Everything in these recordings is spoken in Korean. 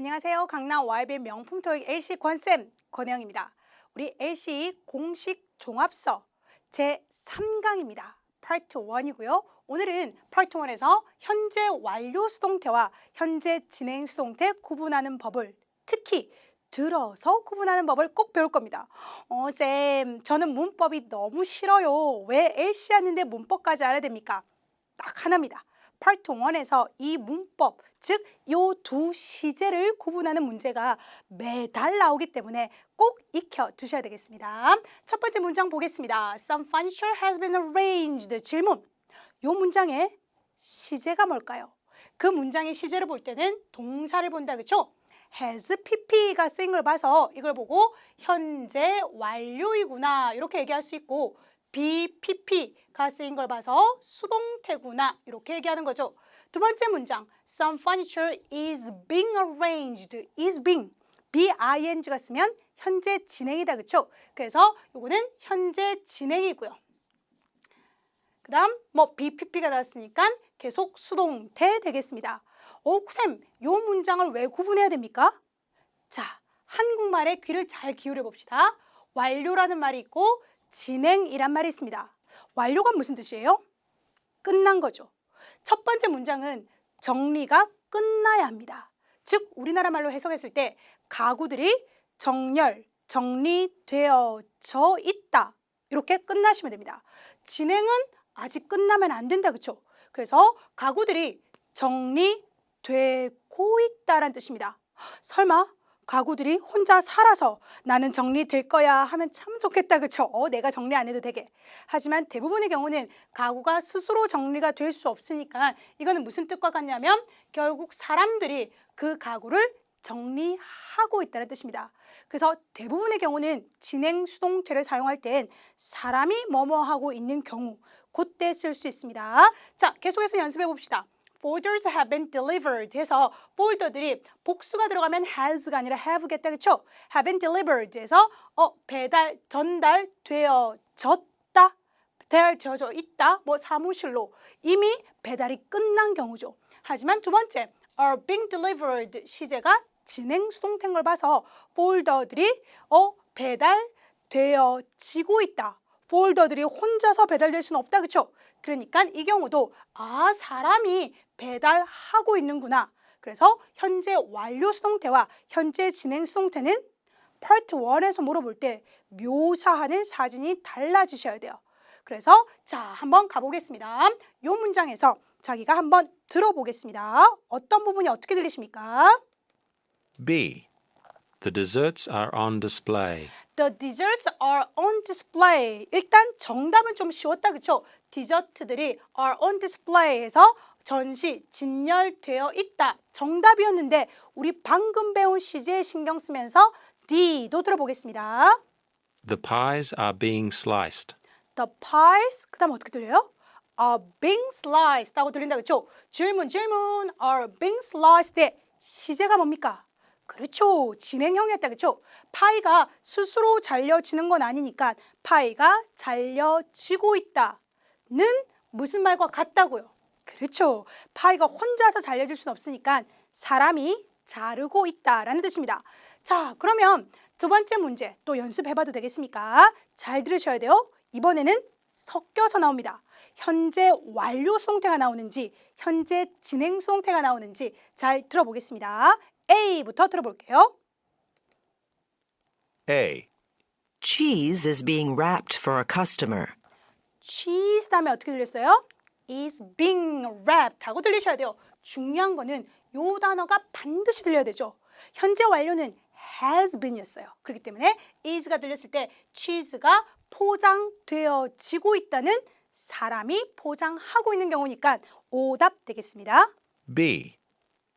안녕하세요. 강남 YB 명품 토익 LC 권쌤 권혜영입니다. 우리 LC 공식 종합서 제 3강입니다. 파트 1이고요. 오늘은 파트 1에서 현재 완료 수동태와 현재 진행 수동태 구분하는 법을 특히 들어서 구분하는 법을 꼭 배울 겁니다. 어, 쌤, 저는 문법이 너무 싫어요. 왜 LC 하는데 문법까지 알아야 됩니까? 딱 하나입니다. 1에서 이 문법, 즉 요 두 시제를 구분하는 문제가 매달 나오기 때문에 꼭 익혀 두셔야 되겠습니다. 첫 번째 문장 보겠습니다. Some furniture has been arranged. 질문. 요 문장의 시제가 뭘까요? 그 문장의 시제를 볼 때는 동사를 본다 그렇죠? has pp가 쓰인 걸 봐서 이걸 보고 현재 완료이구나 이렇게 얘기할 수 있고 BPP 가 쓰인 걸 봐서 수동태구나 이렇게 얘기하는 거죠. 두 번째 문장 Some furniture is being arranged. is being B-I-N-G가 쓰면 현재 진행이다 그렇죠? 그래서 요거는 현재 진행이고요. 그 다음 뭐 BPP가 나왔으니까 계속 수동태 되겠습니다. 오, 쌤, 요 문장을 왜 구분해야 됩니까? 자, 한국말에 귀를 잘 기울여 봅시다. 완료라는 말이 있고 진행이란 말이 있습니다. 완료가 무슨 뜻이에요? 끝난 거죠. 첫 번째 문장은 정리가 끝나야 합니다. 즉 우리나라 말로 해석했을 때 가구들이 정렬, 정리되어져 있다. 이렇게 끝나시면 됩니다. 진행은 아직 끝나면 안 된다. 그렇죠? 그래서 가구들이 정리되고 있다라는 뜻입니다. 설마 가구들이 혼자 살아서 나는 정리될 거야 하면 참 좋겠다 그쵸? 어, 내가 정리 안 해도 되게. 하지만 대부분의 경우는 가구가 스스로 정리가 될 수 없으니까 이거는 무슨 뜻과 같냐면 결국 사람들이 그 가구를 정리하고 있다는 뜻입니다. 그래서 대부분의 경우는 진행 수동태를 사용할 땐 사람이 뭐뭐 하고 있는 경우 그때 쓸 수 있습니다. 자, 계속해서 연습해 봅시다. Folders have been delivered 해서 폴더들이 복수가 들어가면 has가 아니라 have겠다 그쵸? have been delivered 해서 어 배달 전달되어졌다 배달되어져 있다 뭐 사무실로 이미 배달이 끝난 경우죠. 하지만 두 번째 are being delivered 시제가 진행 수동태인 걸 봐서 폴더들이 어 배달되어지고 있다. 폴더들이 혼자서 배달될 수는 없다 그쵸? 그러니까 이 경우도 아 사람이 배달하고 있는구나. 그래서 현재 완료 수동태와 현재 진행 수동태는 파트 1에서 물어볼 때 묘사하는 사진이 달라지셔야 돼요. 그래서 자 한번 가보겠습니다. 이 문장에서 자기가 한번 들어보겠습니다. 어떤 부분이 어떻게 들리십니까? B. The desserts are on display. The desserts are on display. 일단 정답은 좀 쉬웠다 그쵸? 디저트들이 are on display에서 전시, 진열되어 있다. 정답이었는데 우리 방금 배운 시제에 신경 쓰면서 D도 들어보겠습니다. The pies are being sliced. The pies, 그 다음 어떻게 들려요? are being sliced 하고 들린다 그쵸? 질문 질문 are being sliced의 시제가 뭡니까? 그렇죠. 진행형이었다. 그렇죠? 파이가 스스로 잘려지는 건 아니니까 파이가 잘려지고 있다는 무슨 말과 같다고요? 그렇죠. 파이가 혼자서 잘려질 수는 없으니까 사람이 자르고 있다라는 뜻입니다. 자, 그러면 두 번째 문제 또 연습해봐도 되겠습니까? 잘 들으셔야 돼요. 이번에는 섞여서 나옵니다. 현재 완료 수동태가 나오는지 현재 진행 수동태가 나오는지 잘 들어보겠습니다. A부터 들어볼게요. A. Cheese is being wrapped for a customer. cheese 다음에 어떻게 들렸어요? Is being wrapped 하고 들리셔야 돼요. 중요한 거는 요 단어가 반드시 들려야 되죠. 현재 완료는 has been이었어요. 그렇기 때문에 is가 들렸을 때 cheese가 포장되어지고 있다는 사람이 포장하고 있는 경우니까 오답 되겠습니다. B.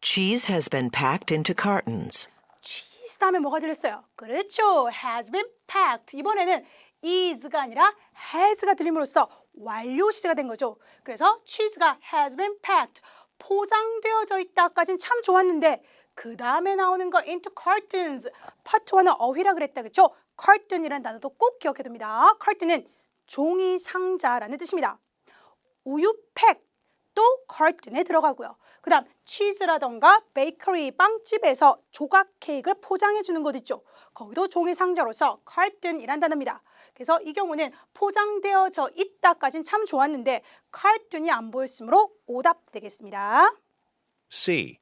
Cheese has been packed into cartons. cheese 다음에 뭐가 들렸어요? 그렇죠. has been packed. 이번에는 is가 아니라 has가 들림으로써 완료 시제가 된 거죠. 그래서 cheese가 has been packed. 포장되어져 있다까지는 참 좋았는데 그 다음에 나오는 거 into cartons. 파트 1은 어휘라 그랬다. 그렇죠? carton이라는 단어도 꼭 기억해 둡니다. carton은 종이 상자라는 뜻입니다. 우유 팩 또 carton에 들어가고요. 그 다음 치즈라던가 베이커리 빵집에서 조각 케이크를 포장해 주는 곳 있죠. 거기도 종이 상자로서 carton이란 단어입니다. 그래서 이 경우는 포장되어져 있다까지는 참 좋았는데 carton이 안 보였으므로 오답 되겠습니다. C.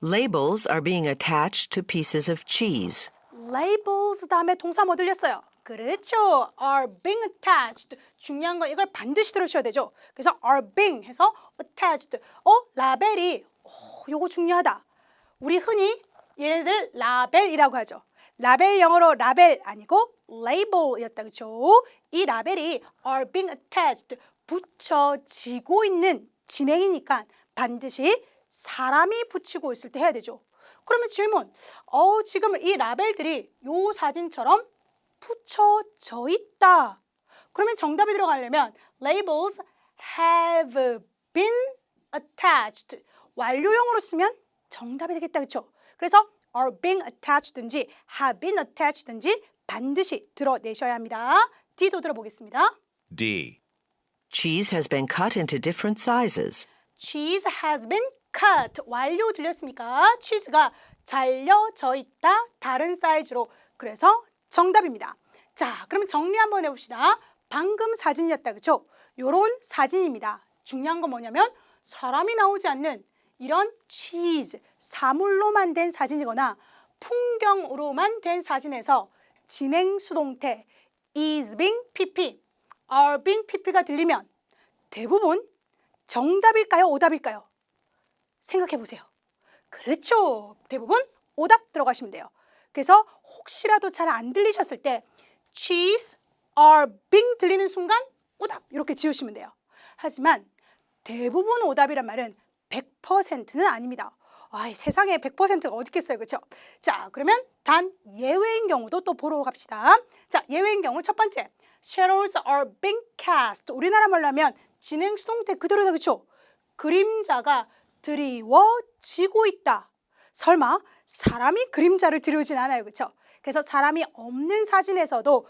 Labels are being attached to pieces of cheese. labels 다음에 동사 뭐 들렸어요? 그렇죠. are being attached. 중요한 건 이걸 반드시 들으셔야 되죠. 그래서 are being 해서 attached. 어, 라벨이 어, 요거 중요하다. 우리 흔히 얘네들 라벨이라고 하죠. 라벨 영어로 라벨 아니고 label이었다 그렇죠? 이 라벨이 are being attached 붙여지고 있는 진행이니까 반드시 사람이 붙이고 있을 때 해야 되죠. 그러면 질문, 어, 지금 이 라벨들이 요 사진처럼 붙여져 있다. 그러면 정답이 들어가려면 labels have been attached. 완료형으로 쓰면 정답이 되겠다. 그렇죠? 그래서 are being attached든지 have been attached든지 반드시 들어내셔야 합니다. D도 들어보겠습니다. D. Cheese has been cut into different sizes. Cheese has been cut. 완료 들렸습니까? 치즈가 잘려져 있다. 다른 사이즈로. 그래서 정답입니다. 자, 그러면 정리 한번 해봅시다. 방금 사진이었다. 그쵸? 요런 사진입니다. 중요한 건 뭐냐면 사람이 나오지 않는 이런 치즈, 사물로만 된 사진이거나 풍경으로만 된 사진에서 진행 수동태 is being pp, are being pp가 들리면 대부분 정답일까요? 오답일까요? 생각해 보세요. 그렇죠. 대부분 오답 들어가시면 돼요. 그래서 혹시라도 잘 안 들리셨을 때 cheese are being 들리는 순간 오답 이렇게 지우시면 돼요. 하지만 대부분 오답이란 말은 100%는 아닙니다. 아, 이 세상에 100%가 어디 있겠어요. 그렇죠? 자, 그러면 단 예외인 경우도 또 보러 갑시다. 자, 예외인 경우 첫 번째. Shadows are being cast. 우리나라 말로 하면 진행 수동태 그대로다. 그렇죠? 그림자가 드리워지고 있다. 설마 사람이 그림자를 드리우진 않아요. 그렇죠? 그래서 사람이 없는 사진에서도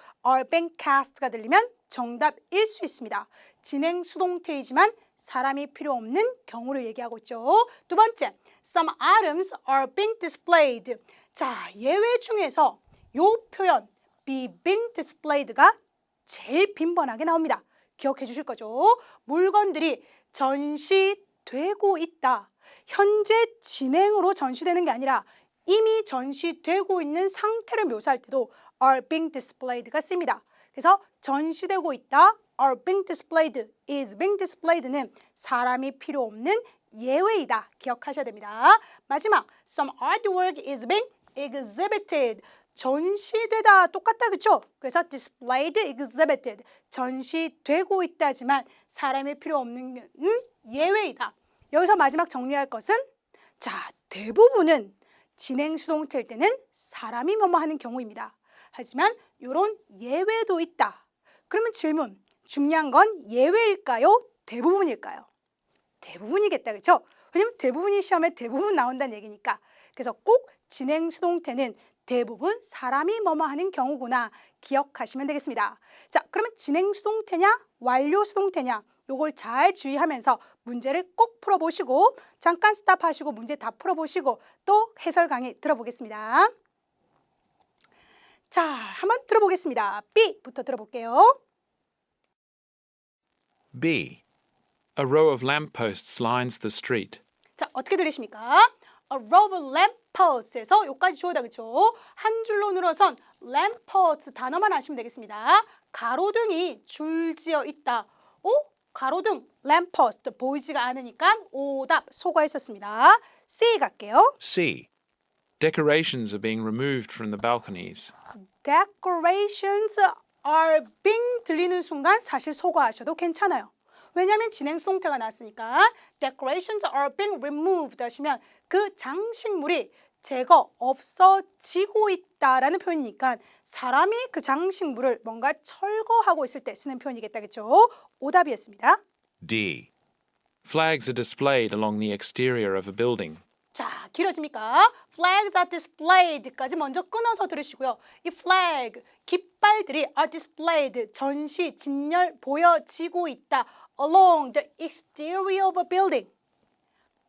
cast가 들리면 정답일 수 있습니다. 진행 수동태이지만 사람이 필요 없는 경우를 얘기하고 있죠. 두 번째, some items are being displayed. 자, 예외 중에서 요 표현 be being displayed가 제일 빈번하게 나옵니다. 기억해 주실 거죠? 물건들이 전시되고 있다. 현재 진행으로 전시되는 게 아니라 이미 전시되고 있는 상태를 묘사할 때도 are being displayed가 씁니다. 그래서 전시되고 있다, are being displayed, is being displayed는 사람이 필요 없는 예외이다. 기억하셔야 됩니다. 마지막, some artwork is being exhibited. 전시되다 똑같다 그쵸? 그래서 displayed, exhibited 전시되고 있다지만 사람이 필요 없는 음, 예외이다. 여기서 마지막 정리할 것은 자 대부분은 진행 수동태일 때는 사람이 뭐뭐 하는 경우입니다. 하지만 이런 예외도 있다. 그러면 질문 중요한 건 예외일까요? 대부분일까요? 대부분이겠다 그렇죠? 왜냐면 대부분이 시험에 대부분 나온다는 얘기니까 그래서 꼭 진행 수동태는 대부분 사람이 뭐뭐 하는 경우구나 기억하시면 되겠습니다. 자, 그러면 진행 수동태냐, 완료 수동태냐, 요걸 잘 주의하면서 문제를 꼭 풀어보시고 잠깐 스탑하시고 문제 다 풀어보시고 또 해설 강의 들어보겠습니다. 자, 한번 들어보겠습니다. B부터 들어볼게요. B. A row of lampposts lines the street. 자, 어떻게 들리십니까? A row of lampposts에서 여기까지 주어다 그쵸? 한 줄로 늘어선 lamppost 단어만 아시면 되겠습니다. 가로등이 줄지어 있다. 오? 가로등 lamppost 보이지가 않으니까 오답 소거했었습니다. C 갈게요. C. Decorations are being removed from the balconies. decorations are being 들리는 순간 사실 소거하셔도 괜찮아요. 왜냐하면 진행 수 동태가 나왔으니까 decorations are being removed 하시면 그 장식물이 제거 없어지고 있다라는 표현이니까 사람이 그 장식물을 뭔가 철거하고 있을 때 쓰는 표현이겠다 그렇죠? 오답이었습니다. D. Flags are displayed along the exterior of a building. 자, 길어집니까? Flags are displayed까지 먼저 끊어서 들으시고요. 이 flag, 깃발들이 are displayed, 전시, 진열, 보여지고 있다. along the exterior of a building.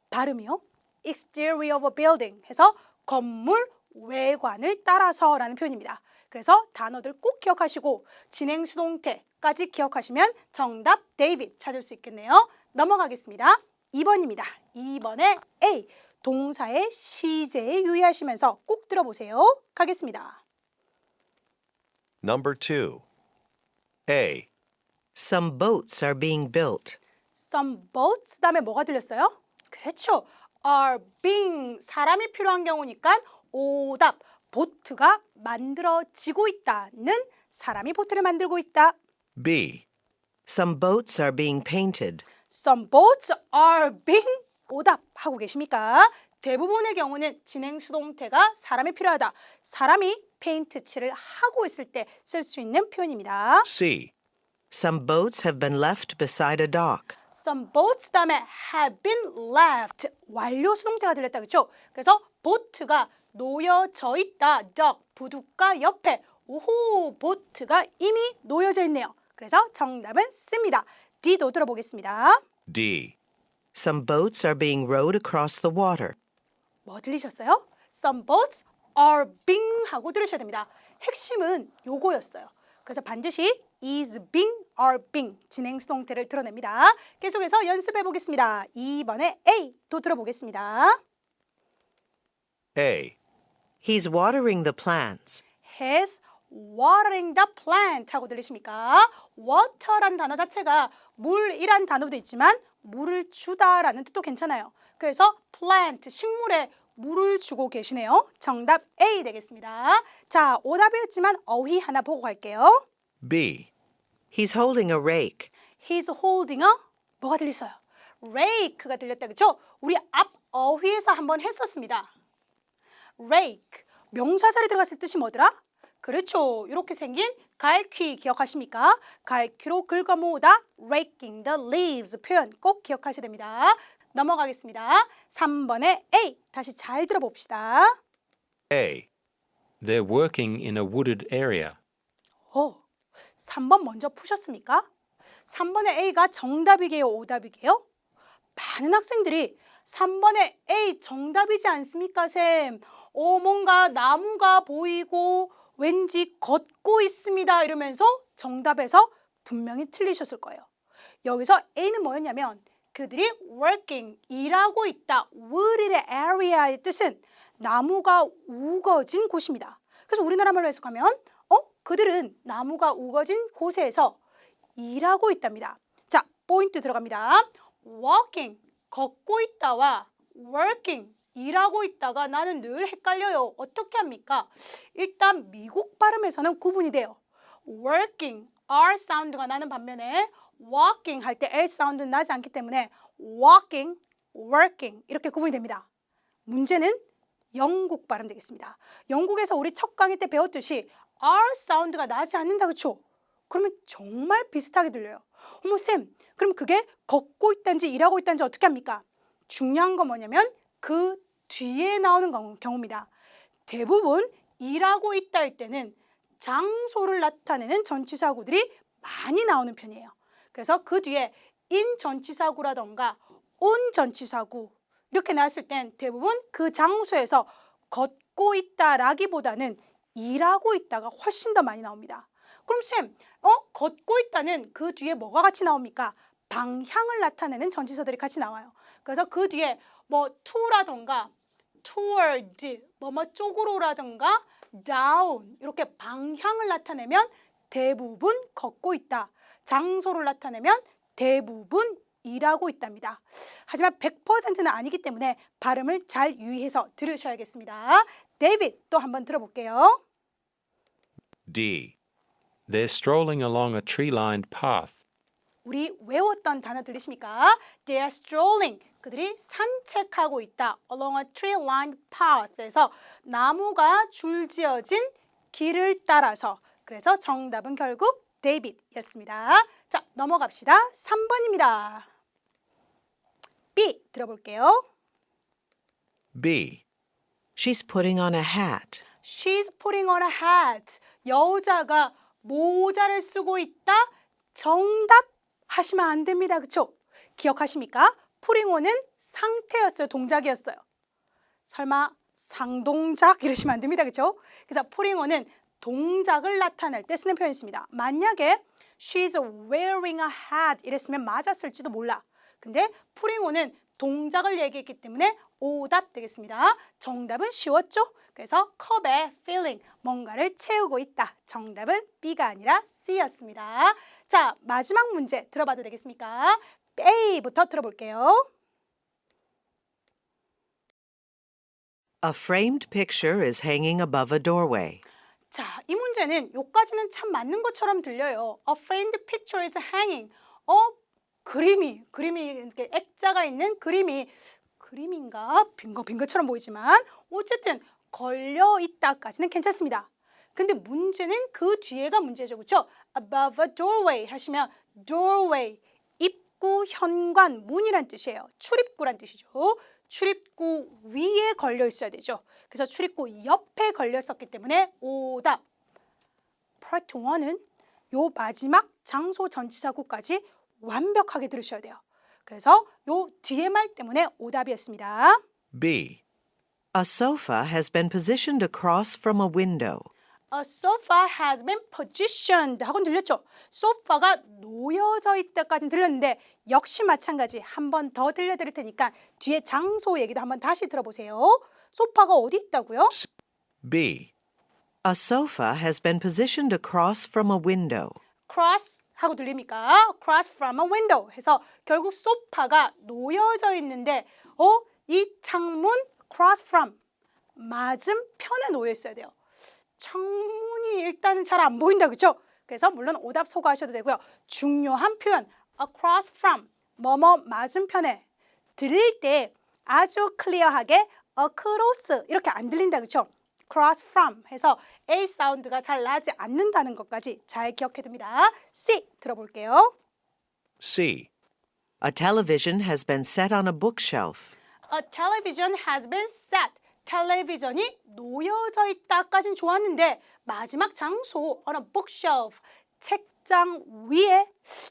발음이요. exterior of a building 해서 건물 외관을 따라서라는 표현입니다. 그래서 단어들 꼭 기억하시고 진행 수동태까지 기억하시면 정답 데이빗 찾을 수 있겠네요. 넘어가겠습니다. 2번입니다. 2번에 A 동사의 시제에 유의하시면서 꼭 들어보세요. 가겠습니다. Number 2. A. Some boats are being built. Some boats 다음에 뭐가 들렸어요? 그렇죠. Are being 사람이 필요한 경우니까 오답 보트가 만들어지고 있다는 사람이 보트를 만들고 있다. B. Some boats are being painted. Some boats are being 오답 하고 계십니까? 대부분의 경우는 진행 수동태가 사람이 필요하다. 사람이 페인트 칠을 하고 있을 때 쓸 수 있는 표현입니다. C. Some boats have been left beside a dock. Some boats 다음에 have been left 완료 수동태가 들렸다 그렇죠? 그래서 보트가 놓여져 있다. dock 부둣가 옆에 오호 보트가 이미 놓여져 있네요. 그래서 정답은 씁니다. D도 들어보겠습니다. D. Some boats are being rowed across the water. 뭐 들리셨어요? Some boats are being 하고 들으셔야 됩니다. 핵심은 요거였어요. 그래서 반드시 is being, are being 진행 수동태를 드러냅니다. 계속해서 연습해 보겠습니다. 2번에 A도 들어보겠습니다. A. He's watering the plants. has watering the plant 하고 들리십니까? water란 단어 자체가 물이란 단어도 있지만 물을 주다라는 뜻도 괜찮아요. 그래서 plant 식물에 물을 주고 계시네요. 정답 A 되겠습니다. 자, 오답이었지만 어휘 하나 보고 갈게요. B. He's holding a rake. He's holding a 뭐가 들리셔요? rake가 들렸다 그죠? 우리 앞 어휘에서 한번 했었습니다. rake 명사 자리 들어갔을 뜻이 뭐더라? 그렇죠. 이렇게 생긴 갈퀴 기억하십니까? 갈퀴로 긁어 모으다 raking the leaves 표현 꼭 기억하셔야 됩니다. 넘어가겠습니다. 3번에 A 다시 잘 들어봅시다. A. They're working in a wooded area. 어, 3번 먼저 푸셨습니까? 3번의 A가 정답이게요, 오답이게요? 많은 학생들이 3번의 A 정답이지 않습니까, 쌤? 어, 뭔가 나무가 보이고 왠지 걷고 있습니다. 이러면서 정답에서 분명히 틀리셨을 거예요. 여기서 A는 뭐였냐면 그들이 working, 일하고 있다. wood의 area의 뜻은 나무가 우거진 곳입니다. 그래서 우리나라 말로 해석하면 어? 그들은 나무가 우거진 곳에서 일하고 있답니다. 자, 포인트 들어갑니다. walking, 걷고 있다와 working, 일하고 있다가 나는 늘 헷갈려요. 어떻게 합니까? 일단 미국 발음에서는 구분이 돼요. working, R 사운드가 나는 반면에 walking 할 때 L 사운드는 나지 않기 때문에 walking, working 이렇게 구분이 됩니다. 문제는 영국 발음 되겠습니다. 영국에서 우리 첫 강의 때 배웠듯이 R 사운드가 나지 않는다 그쵸? 그러면 정말 비슷하게 들려요. 어머 쌤, 그럼 그게 걷고 있단지 일하고 있단지 어떻게 합니까? 중요한 건 뭐냐면 그 뒤에 나오는 경- 경우입니다. 대부분 일하고 있다 할 때는 장소를 나타내는 전치사구들이 많이 나오는 편이에요. 그래서 그 뒤에 in 전치사구라던가 on 전치사구 이렇게 나왔을 땐 대부분 그 장소에서 걷고 있다라기보다는 일하고 있다가 훨씬 더 많이 나옵니다. 그럼 쌤, 어 걷고 있다는 그 뒤에 뭐가 같이 나옵니까? 방향을 나타내는 전치사들이 같이 나와요. 그래서 그 뒤에 뭐 to라던가 toward 뭐뭐 쪽으로라든가 down 이렇게 방향을 나타내면 대부분 걷고 있다. 장소를 나타내면 대부분 일하고 있답니다. 하지만 100%는 아니기 때문에 발음을 잘 유의해서 들으셔야겠습니다. 데이빗 또 한번 들어볼게요. D. They're strolling along a tree lined path. 우리 외웠던 단어 들리십니까? They are strolling. 그들이 산책하고 있다. Along a tree-lined path에서 나무가 줄지어진 길을 따라서. 그래서 정답은 결국 데이빗이었습니다. 자, 넘어갑시다. 3번입니다. B 들어볼게요. B. She's putting on a hat. She's putting on a hat. 여자가 모자를 쓰고 있다. 정답 하시면 안 됩니다. 그쵸? 기억하십니까? putting on은 상태였어요. 동작이었어요. 설마 상동작 이러시면 안 됩니다. 그렇죠? 그래서 putting on은 동작을 나타낼 때 쓰는 표현이었습니다. 만약에 she's wearing a hat 이랬으면 맞았을지도 몰라. 근데 on은 동작을 얘기했기 때문에 오답 되겠습니다. 정답은 쉬웠죠? 그래서 컵에 filling 뭔가를 채우고 있다. 정답은 B가 아니라 C였습니다. 자, 마지막 문제 들어봐도 되겠습니까? A부터 들어볼게요. A framed picture is hanging above a doorway. 자, 이 문제는 요까지는 참 맞는 것처럼 들려요. A framed picture is hanging. 어, 그림이, 그림이 이렇게 액자가 있는 그림이 그림인가? 것처럼 보이지만 어쨌든 걸려 있다까지는 괜찮습니다. 근데 문제는 그 뒤에가 문제죠. 그렇죠? above a doorway 하시면 doorway 입구, 현관, 문이란 뜻이에요. 출입구란 뜻이죠. 출입구 위에 걸려 있어야 되죠. 그래서 출입구 옆에 걸렸었기 때문에 오답. 파트 1은 요 마지막 장소 전치사구까지 완벽하게 들으셔야 돼요. 그래서 요 뒤에 말 때문에 오답이었습니다. B. A sofa has been positioned across from a window. A sofa has been positioned 하고 들렸죠? 소파가 놓여져 있다까지 들렸는데 역시 마찬가지 한 번 더 들려드릴 테니까 뒤에 장소 얘기도 한번 다시 들어보세요. 소파가 어디 있다고요? B. A sofa has been positioned across from a window. cross 하고 들립니까? cross from a window 해서 결국 소파가 놓여져 있는데 어? 이 창문 cross from 맞은 편에 놓여 있어야 돼요. 창문이 일단은 잘 안 보인다 그죠? 그래서 물론 오답 소거하셔도 되고요. 중요한 표현 across from 뭐뭐 맞은편에 들릴 때 아주 클리어하게 across 이렇게 안 들린다 그죠? cross from 해서 A 사운드가 잘 나지 않는다는 것까지 잘 기억해 둡니다. C 들어볼게요. C. A television has been set on a bookshelf. A television has been set. 텔레비전이 놓여져 있다까진 좋았는데 마지막 장소 on a bookshelf 책장 위에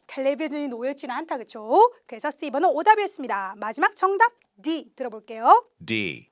텔레비전이 놓여있지는 않다 그렇죠? 그래서 C번은 오답이었습니다. 마지막 정답 D 들어볼게요. D.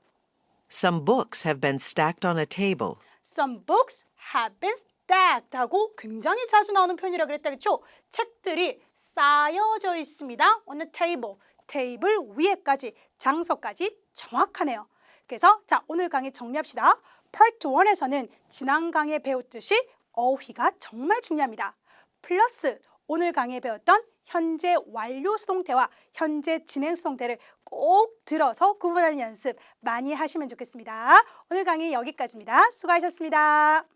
Some books have been stacked on a table. Some books have been stacked 하고 굉장히 자주 나오는 표현이라 그랬다 그렇죠? 책들이 쌓여져 있습니다. on a table. 테이블 위에까지 장소까지 정확하네요. 그래서 자 오늘 강의 정리합시다. 파트 1에서는 지난 강의에 배웠듯이 어휘가 정말 중요합니다. 플러스 오늘 강의에 배웠던 현재 완료 수동태와 현재 진행 수동태를 꼭 들어서 구분하는 연습 많이 하시면 좋겠습니다. 오늘 강의 여기까지입니다. 수고하셨습니다.